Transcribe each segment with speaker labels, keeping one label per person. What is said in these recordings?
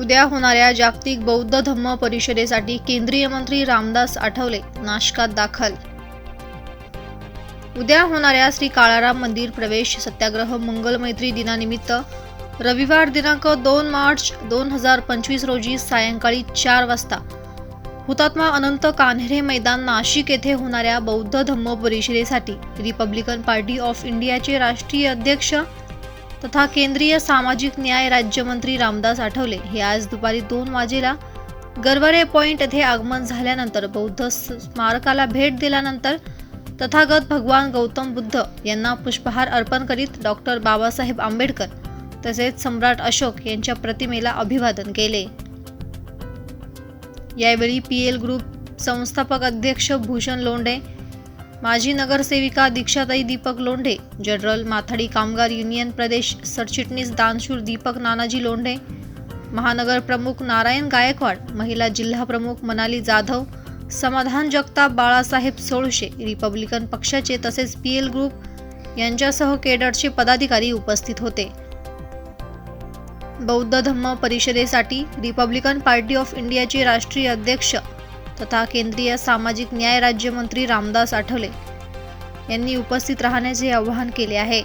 Speaker 1: उद्या होणाऱ्या जागतिक बौद्ध धम्म परिषदेसाठी केंद्रीय मंत्री रामदास आठवले नाशकात दाखल. उद्या होणाऱ्या श्री काळाराम मंदिर प्रवेश सत्याग्रह मंगलमैत्री दिनानिमित्त रविवार दिनांक दोन मार्च दोन हजार पंचवीस रोजी सायंकाळी चार वाजता हुतात्मा अनंत कान्हेरे मैदान नाशिक येथे होणाऱ्या बौद्ध धम्म परिषदेसाठी रिपब्लिकन पार्टी ऑफ इंडियाचे राष्ट्रीय अध्यक्ष तथा केंद्रीय सामाजिक न्याय राज्यमंत्री रामदास आठवले हे आज दुपारी दोन वाजेला गरवरे पॉइंट येथे आगमन झाल्यानंतर बौद्ध स्मारकाला भेट दिल्यानंतर तथागत भगवान गौतम बुद्ध यांना पुष्पहार अर्पण करीत डॉक्टर बाबासाहेब आंबेडकर तसेच सम्राट अशोक यांच्या प्रतिमेला अभिवादन केले. यावेळी पी एल ग्रुप संस्थापक अध्यक्ष भूषण लोंढे माजी नगरसेविका दीक्षाताई दीपक लोंढे जनरल माथाडी कामगार युनियन प्रदेश सरचिटणीस दानशूर दीपक नानाजी लोंढे महानगर प्रमुख नारायण गायकवाड महिला जिल्हा प्रमुख मनाली जाधव समाधान जगताप बाळासाहेब सोळशे रिपब्लिकन पक्षाचे तसेच पी एल ग्रुप यांच्यासह केडरचे पदाधिकारी उपस्थित होते. बौद्ध धम्म परिषदेसाठी रिपब्लिकन पार्टी ऑफ इंडियाचे राष्ट्रीय अध्यक्ष तथा केंद्रीय सामाजिक न्याय राज्यमंत्री रामदास आठवले यांनी उपस्थित राहण्याचे आवाहन केले आहे.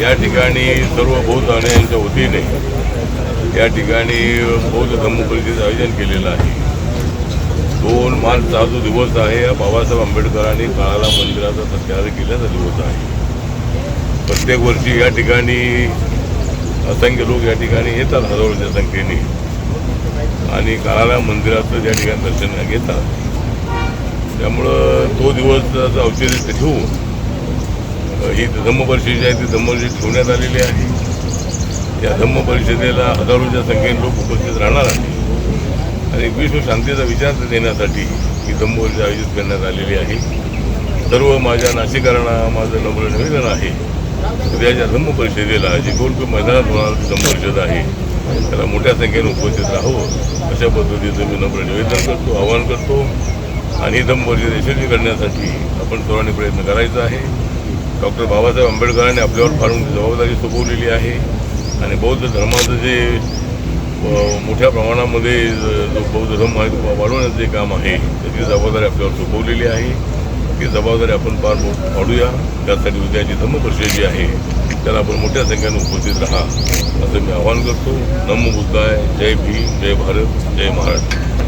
Speaker 2: या ठिकाणी सर्व बौद्ध अनुयायांच्या वतीने या ठिकाणी बौद्ध धम्म परिषदेचं आयोजन केलेलं आहे. दोन मार्चचा जो दिवस आहे हा बाबासाहेब आंबेडकरांनी काळाला मंदिराचा सत्कार केल्याचा दिवस आहे. प्रत्येक वर्षी या ठिकाणी असंख्य लोक या ठिकाणी येतात हजारोच्या संख्येने. आणि काळाला मंदिराचं त्या ठिकाणी दर्शन घेतात. त्यामुळं तो दिवस औचित्य ठेवून ही धम्म परिषद जी आहे ती धम्म परिषद ठेवण्यात आलेली आहे. या धम्म परिषदेला हजारोच्या संख्येने लोक उपस्थित राहणार आहे आणि विश्व शांतीचा विचार देण्यासाठी ही धम्म परिषद आयोजित करण्यात आलेली आहे. सर्व माझ्या नाशिकांना माझं नम्र निवेदन आहे उद्याच्या धम्म परिषदेला जी गोलक मैदानात होणार धम्म परिषद आहे त्याला मोठ्या संख्येने उपस्थित राहावं. अशा पद्धतीचं मी नम्र निवेदन करतो आवाहन करतो. आणि धम्म परिषद यशस्वी करण्यासाठी आपण सर्वांनी प्रयत्न करायचा आहे. डॉक्टर बाबासाहेब आंबेडकरांनी आपल्यावर फार जबाबदारी सोपवलेली आहे. आणि बौद्ध धर्माचं जे मोठ्या प्रमाणामध्ये जो बौद्ध धर्म आहे तो वाढवण्याचं जे काम आहे त्याची जबाबदारी आपल्यावर सोपवलेली आहे. ती जबाबदारी आपण पार पाडूया. त्यासाठी उद्याची धम्मपरिषद जी आहे त्याला आपण मोठ्या संख्येने उपस्थित राहा असं मी आवाहन करतो. नमो बुद्धाय. जय भीम. जय भारत. जय महाराष्ट्र.